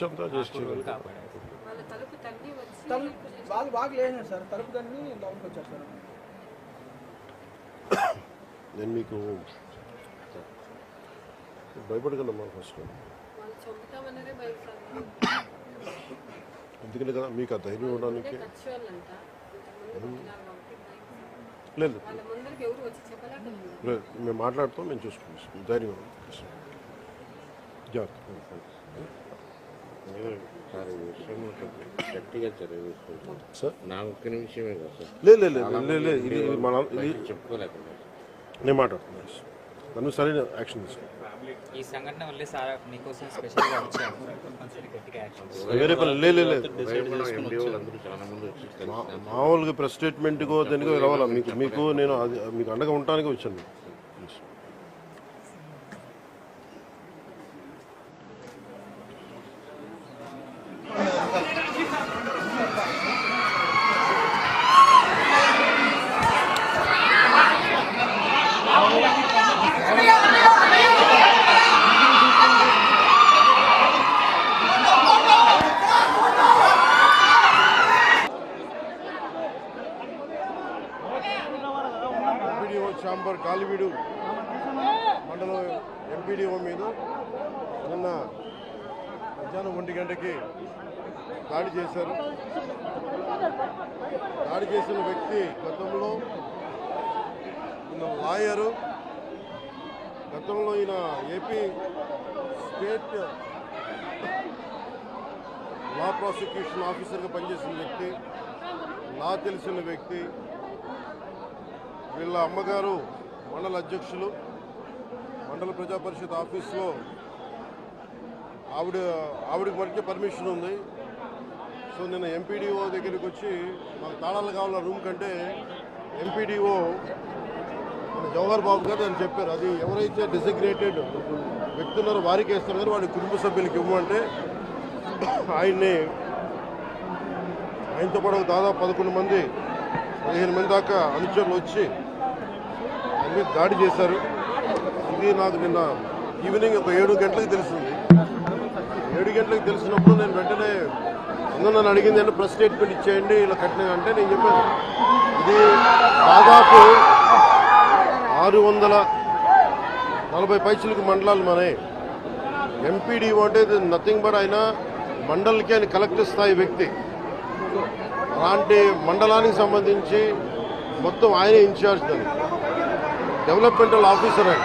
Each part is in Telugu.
చేసి చేయగలుగుతాం కాపాడారు వాళ్ళ తలుపు తన్ని వచ్చి తలుపు వాళ్ళు బాగా లేనారు సార్. తలుపు తన్ని లోపలికి వచ్చారు సార్ నేను మీకు భయపడగలమ్మా ఫస్ట్ వాళ్ళు చంపుతామన్నదే భయపడాలి ఎందుకంటే కదా మీకు ఆ ధైర్యం ఇవ్వడానికి ఖర్చు వాళ్ళంట ఇంతకుముందు కొట్టినారు కాబట్టి భయం. లేదు వాళ్ళ ముందరికి ఎవరు వచ్చి చెప్పలేకపోతున్నారు లేదు మేము మాట్లాడుతాం మేము చూసుకుంటాం. ధైర్యం. ఇవ్వండి. జాగ్రత్త సార్ ఈ విషయం ఒకటి గట్టిగా చదివిస్తుంది సార్? నా ఒక్క నిమిషమే కదా సార్. లేదు లేదు లేదు లేదు లేదు ఇది ఇది మన ఇది బయట చెప్పుకోలేకుండా. నేను మాట్లాడుతున్నాను దాని సరైన యాక్షన్ తీసుకోండి ఈ సంఘటన వల్లే సార్ మీకోసం స్పెషల్గా వచ్చారు కొంచెం గట్టిగా యాక్షన్ వేరే పని లేదు మామూలుగా ప్రెస్ స్టేట్మెంట్కో దేనికో రావాలా? మీకు మీకు నేను అది మీకు అండగా ఉండటానికి వచ్చాను Please. ఎంపీడీఓ చాంబర్ కాలివీడు మండలం ఎంపీడీఓ మీద నిన్న మధ్యాహ్నం ఒంటి గంటకి దాడి చేశారు. దాడి చేసిన వ్యక్తి గతంలో ఈయన లాయరు గతంలో ఈయన ఏపీ స్టేట్ లా ప్రాసిక్యూషన్ ఆఫీసర్గా పనిచేసిన వ్యక్తి లా తెలిసిన వ్యక్తి వీళ్ళ అమ్మగారు మండల అధ్యక్షులు మండల ప్రజా పరిషత్ ఆఫీస్లో ఆవిడ ఆవిడకి మరికి పర్మిషన్ ఉంది. సో నిన్న ఎంపీడీఓ దగ్గరికి వచ్చి మాకు తాళాలు కావాల రూమ్ కంటే ఎంపీడీఓ మన జవహర్ బాబు గారు అని చెప్పారు. అది ఎవరైతే డిసిగ్నేటెడ్ వ్యక్తి ఉన్నారో వారికి వేస్తారు కానీ వాడి కుటుంబ సభ్యులకి ఇవ్వమంటే ఆయన్ని ఆయనతో పాటు దాదాపు పదకొండు మంది పదిహేను మంది దాకా అనుచరులు వచ్చి ఆయన మీద దాడి చేశారు. ఇది నాకు నిన్న ఈవినింగ్ ఒక ఏడు గంటలకు తెలిసింది. ఏడు గంటలకు తెలిసినప్పుడు నేను వెంటనే అందరూ నన్ను అడిగింది అంటే ప్రెస్ స్టేట్మెంట్ ఇచ్చేయండి ఇలా కట్టిన అంటే నేను చెప్పాను. ఇది దాదాపు ఆరు వందల నలభై పైసలకు మండలాలు మనే ఎంపీడీ అంటే నథింగ్ బట్ ఆయన మండలికి ఆయన కలెక్టర్ స్థాయి వ్యక్తి. అలాంటి మండలానికి సంబంధించి మొత్తం ఆయనే ఇన్ఛార్జ్ దాన్ని. డెవలప్మెంటల్ ఆఫీసర్ ఆయన.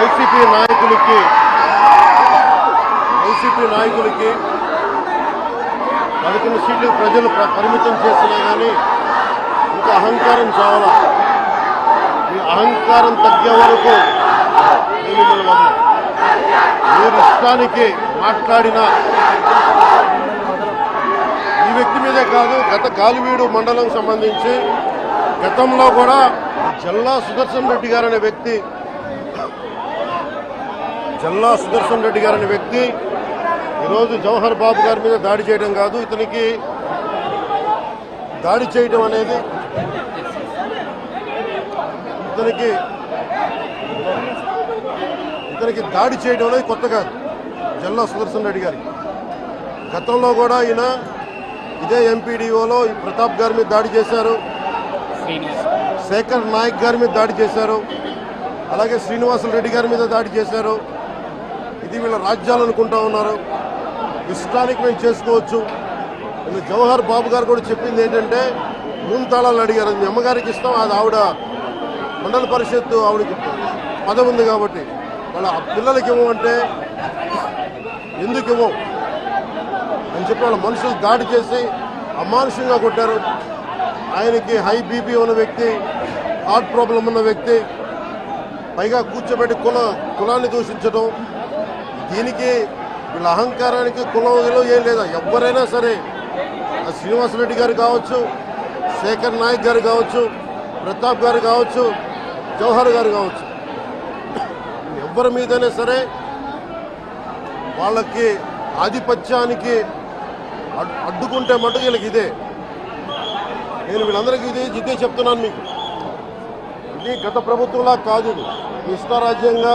వైసీపీ నాయకులకి వైసీపీ నాయకులకి పదకొండు సీట్లు ప్రజలు పరిమితం చేసినా కానీ ఇంకా అహంకారం చాలా ఈ అహంకారం తగ్గే వరకు నేను మిమ్మల్ని మీరు ఇష్టానికి మాట్లాడిన ఈ వ్యక్తి మీదే కాదు గత గాలివీడు మండలం సంబంధించి గతంలో కూడా జల్లా సుదర్శన్ రెడ్డి గారు అనే వ్యక్తి జల్లా సుదర్శన్ రెడ్డి గారు అనే వ్యక్తి. ఈరోజు జవహర్ బాబు గారి మీద దాడి చేయడం కాదు ఇతనికి దాడి చేయడం అనేది ఇతనికి ఇతనికి దాడి చేయడం అనేది కొత్త కాదు జల్లా సుదర్శన్ రెడ్డి గారికి గతంలో కూడా ఈయన ఇదే ఎంపీడీఓలో ప్రతాప్ గారి మీద దాడి చేశారు శేఖర్ నాయక్ గారి మీద దాడి చేశారు అలాగే శ్రీనివాసులు రెడ్డి గారి మీద దాడి చేశారు. ఇది వీళ్ళ రాజ్యాలు అనుకుంటా ఉన్నారు. ఇష్టానికి మేము చేసుకోవచ్చు. జవహర్ బాబు గారు కూడా చెప్పింది ఏంటంటే రూమ్ తాళాలు అడిగారు. అది మీ అమ్మగారికి ఇష్టం అది ఆవిడ మండల పరిషత్తు ఆవిడకి పదం ఉంది కాబట్టి. వాళ్ళ పిల్లలకి ఇవ్వమంటే ఎందుకు ఇవ్వం? అని చెప్పి వాళ్ళ మనుషులు దాడి చేసి అమానుషంగా కొట్టారు. ఆయనకి హై బీపీ ఉన్న వ్యక్తి హార్ట్ ప్రాబ్లం ఉన్న వ్యక్తి పైగా కూర్చోబెట్టి కుల కులాన్ని దూషించడం దీనికి వీళ్ళ అహంకారానికి కులం విలువ ఏం లేదా. ఎవరైనా సరే ఆ శ్రీనివాసరెడ్డి గారు కావచ్చు శేఖర్ నాయక్ గారు కావచ్చు ప్రతాప్ గారు కావచ్చు జవహర్ గారు కావచ్చు ఎవరి మీదైనా సరే వాళ్ళకి ఆధిపత్యానికి అడ్- అడ్డుకుంటే మటుకు వీళ్ళకి ఇదే. నేను వీళ్ళందరికీ ఇది ఇదే చెప్తున్నాను మీకు. ఇది గత ప్రభుత్వంలా కాదు ఇది. ఇష్టారాజ్యంగా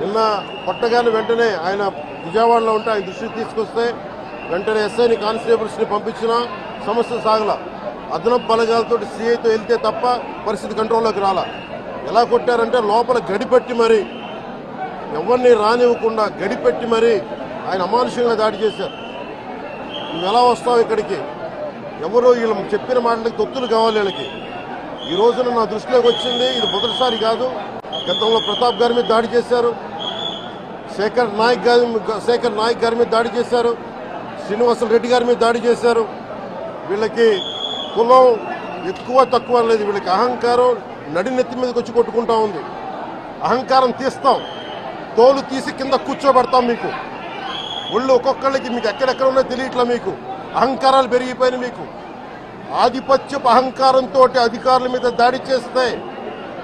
నిన్న కొట్టగానే వెంటనే ఆయన విజయవాడలో ఉంటే ఆయన దృష్టికి తీసుకొస్తే వెంటనే ఎస్ఐని కానిస్టేబుల్స్ని పంపించిన సమస్య సాగల. అదనపు బలగాలతో సీఐతో వెళ్తే తప్ప పరిస్థితి కంట్రోల్లోకి రాలా. ఎలా కొట్టారంటే లోపల గడిపెట్టి మరి ఎవరిని రానివ్వకుండా గడిపెట్టి మరి ఆయన అమానుషంగా దాడి చేశారు. నువ్వు ఎలా వస్తావు ఇక్కడికి? ఎవరో వీళ్ళు చెప్పిన మాటలకి తొత్తులు కావాలి వీళ్ళకి. ఈ రోజున నా దృష్టిలోకి వచ్చింది ఇది మొదటిసారి కాదు. గతంలో ప్రతాప్ గారి మీద దాడి చేశారు. శేఖర్ నాయక్ గారి శేఖర్ నాయక్ గారి మీద దాడి చేశారు. శ్రీనివాసులు రెడ్డి గారి మీద దాడి చేశారు. వీళ్ళకి కులం ఎక్కువ తక్కువ లేదు వీళ్ళకి అహంకారం నడినెత్తి మీదకి వచ్చి కొట్టుకుంటా ఉంది. అహంకారం తీస్తాం. తోలు తీసి కింద కూర్చోబెడతాం మీకు. ఒళ్ళు ఒక్కొక్కళ్ళకి మీకు ఎక్కడెక్కడ ఉన్నా తెలియట్లా మీకు. అహంకారాలు పెరిగిపోయినాయి మీకు. ఆధిపత్యపు అహంకారంతో అధికారుల మీద దాడి చేస్తే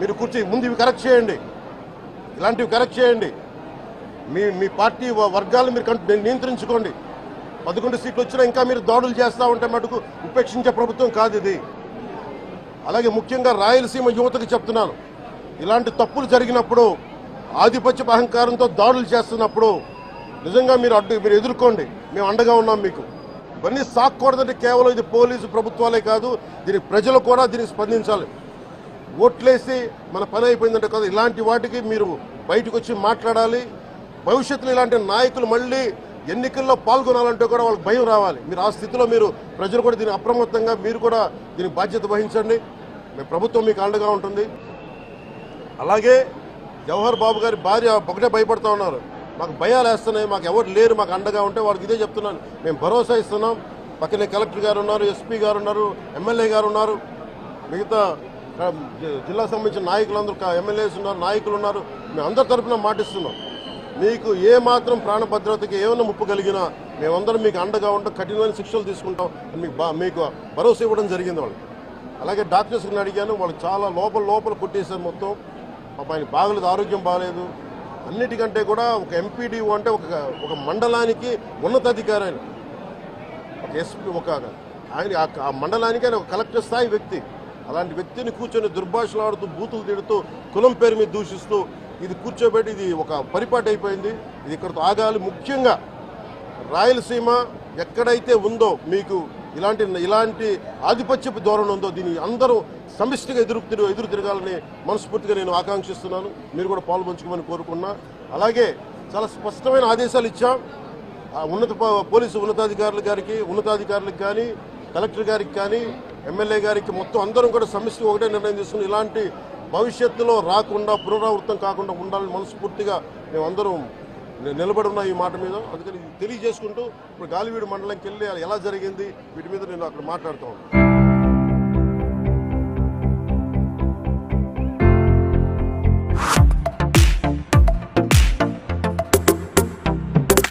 మీరు కుర్చీ ముందు ఇవి కరెక్ట్ చేయండి. ఇలాంటివి కరెక్ట్ చేయండి. మీ మీ పార్టీ వర్గాలు మీరు నియంత్రించుకోండి. పదకొండు సీట్లు వచ్చినా ఇంకా మీరు దాడులు చేస్తూ ఉంటే మటుకు ఉపేక్షించే ప్రభుత్వం కాదు ఇది. అలాగే ముఖ్యంగా రాయలసీమ యువతకు చెప్తున్నాను. ఇలాంటి తప్పులు జరిగినప్పుడు ఆధిపత్య అహంకారంతో దాడులు చేస్తున్నప్పుడు నిజంగా మీరు అడ్డు మీరు ఎదుర్కోండి. మేము అండగా ఉన్నాం మీకు. ఇవన్నీ సాక్కూడదంటే కేవలం ఇది పోలీసు ప్రభుత్వాలే కాదు దీనికి ప్రజలు కూడా దీనికి స్పందించాలి. ఓట్లేసి మన పని అయిపోయిందంటే కదా ఇలాంటి వాటికి మీరు బయటకు వచ్చి మాట్లాడాలి. భవిష్యత్తులో ఇలాంటి నాయకులు మళ్ళీ ఎన్నికల్లో పాల్గొనాలంటే కూడా వాళ్ళకి భయం రావాలి. మీరు ఆ స్థితిలో మీరు ప్రజలు కూడా దీని అప్రమత్తంగా మీరు కూడా దీనికి బాధ్యత వహించండి. మీ ప్రభుత్వం మీకు అండగా ఉంటుంది. అలాగే జవహర్ బాబు గారి భార్య ఒకటే భయపడుతూ ఉన్నారు. మాకు భయాలు వేస్తున్నాయి మాకు ఎవరు లేరు మాకు అండగా ఉంటే వాళ్ళకి ఇదే చెప్తున్నాను. మేము భరోసా ఇస్తున్నాం. పక్కనే కలెక్టర్ గారు ఉన్నారు ఎస్పీ గారు ఉన్నారు ఎమ్మెల్యే గారు ఉన్నారు. మిగతా జిల్లా సంబంధించిన నాయకులందరూ ఎమ్మెల్యేస్ ఉన్నారు నాయకులు ఉన్నారు. మేము అందరి తరఫున మాటిస్తున్నాం. మీకు ఏ మాత్రం ప్రాణ భద్రతకి ఏమైనా ముప్పు కలిగినా మేమందరం మీకు అండగా ఉంటాం కఠినమైన శిక్షలు తీసుకుంటాం అని మీకు బా మీకు భరోసా ఇవ్వడం జరిగింది వాళ్ళు అలాగే డాక్టర్స్ని అడిగాను వాళ్ళు చాలా లోపల లోపల కొట్టేశారు మొత్తం. ఆయన బాగలేదు ఆరోగ్యం బాగలేదు. అన్నిటికంటే కూడా ఒక ఎంపీడీఓ అంటే ఒక ఒక మండలానికి ఉన్నతాధికారి ఆయన ఒక ఎస్పీ ఒక ఆయన ఆ- ఆ మండలానికి ఆయన ఒక కలెక్టర్ స్థాయి వ్యక్తి. అలాంటి వ్యక్తిని కూర్చొని దుర్భాషలాడుతూ బూతులు తిడుతూ కులం పేరు మీద దూషిస్తూ ఇది కూర్చోబెట్టి ఇది ఒక పరిపాటి అయిపోయింది. ఇది ఇక్కడతో ఆగాలి. ముఖ్యంగా రాయలసీమ ఎక్కడైతే ఉందో మీకు ఇలాంటి ఇలాంటి ఆధిపత్యపు ధోరణి ఉందో దీన్ని అందరూ సమిష్టిగా ఎదురు తిరుగు ఎదురు తిరగాలని మనస్ఫూర్తిగా నేను ఆకాంక్షిస్తున్నాను. మీరు కూడా పాల్పంచుకోమని కోరుకున్నా. అలాగే చాలా స్పష్టమైన ఆదేశాలు ఇచ్చాం. ఆ ఉన్నత పోలీసు ఉన్నతాధికారుల గారికి ఉన్నతాధికారులకు కానీ కలెక్టర్ గారికి కానీ ఎమ్మెల్యే గారికి మొత్తం అందరం కూడా సమిష్టి ఒకటే నిర్ణయం తీసుకుని ఇలాంటి భవిష్యత్తులో రాకుండా పునరావృతం కాకుండా ఉండాలని మనస్ఫూర్తిగా మేమందరం నిలబడి ఉన్న ఈ మాట మీద అందుకని తెలియజేసుకుంటూ ఇప్పుడు గాలివీడు మండలంకి వెళ్ళి ఎలా జరిగింది వీటి మీద నేను అక్కడ మాట్లాడుతూ ఉన్నాను.